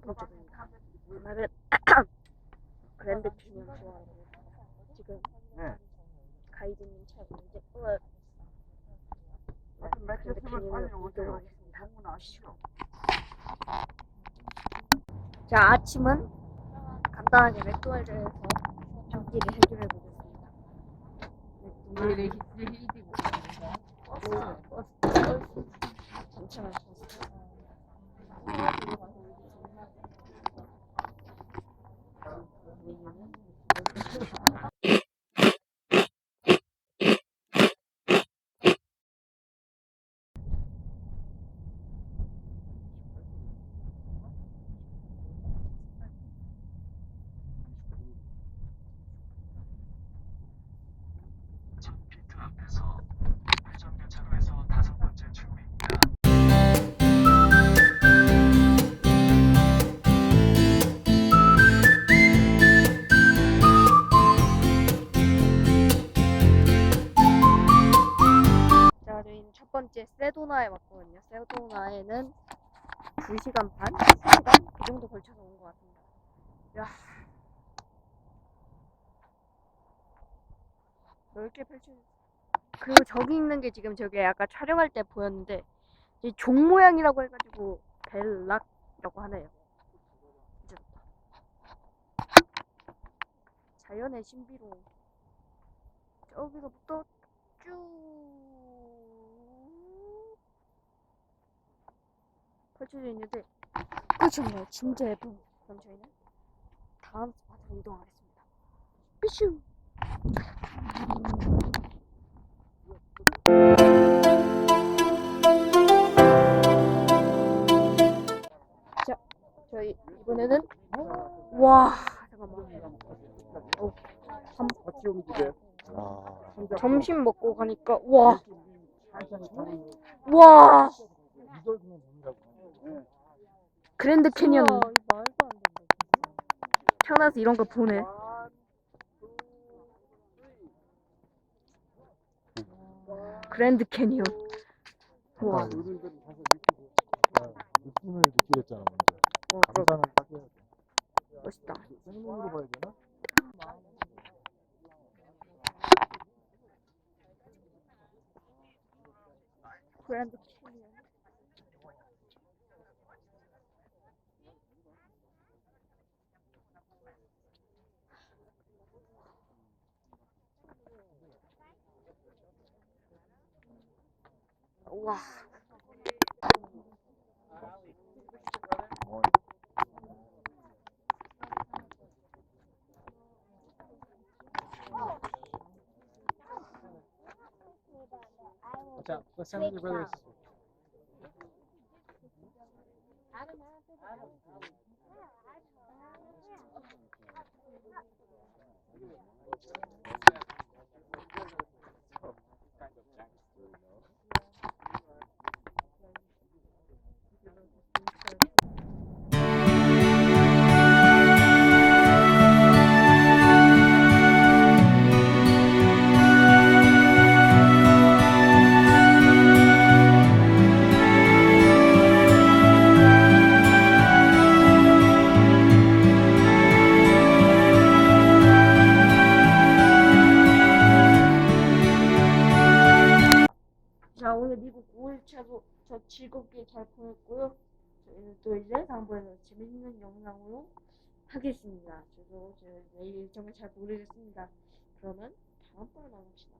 번째입니다. 오늘은 그랜드 캐니언 좋아하고 지금 네. 가이드님 차에 이제 오늘 그랜드 오세요. 이동하겠습니다. 주문하시오. 자 아침은 간단하게 맥도날드에서 경기를 해결해 보겠습니다. 내일 내일 일찍 오니까 잠시만. 첫 첫 번째 세도나에 왔거든요. 세도나에는 2시간 반? 3시간? 그 정도 걸쳐서 온 것 같습니다. 야 넓게 펼쳐 그리고 저기 있는 게 지금 저게 아까 촬영할 때 보였는데 이 종 모양이라고 해가지고 벨락이라고 하네요. 자연의 신비로움. 저기서부터 쭉 펼쳐져 있는데 끝이 없네요. 진짜 예쁜. 그럼 저희는 다음 스팟으로 이동하겠습니다. 삐슈. 자, 저희 이번에는 와 잠깐만. 어, 한- 같이 움직여. 점심 먹고 가니까 와. 와 그랜드 캐니언 태어나서 이런 거 보네. 그랜드 캐니언. 와. 느낌을 느끼랬잖아 먼저. 어, 감사는 딱 해야 돼. 멋있다. 생눈으로 봐야 되나? 그랜드 캐 Allah. Watch out. Let's send your brothers. Kind of gangster, you know. 1차도 저 즐겁게 잘 보냈고요. 저희는 또 이제 다음번에 재밌는 영상으로 하겠습니다. 저도 내일 정말 잘 모르겠습니다. 그러면 다음번에 만납시다.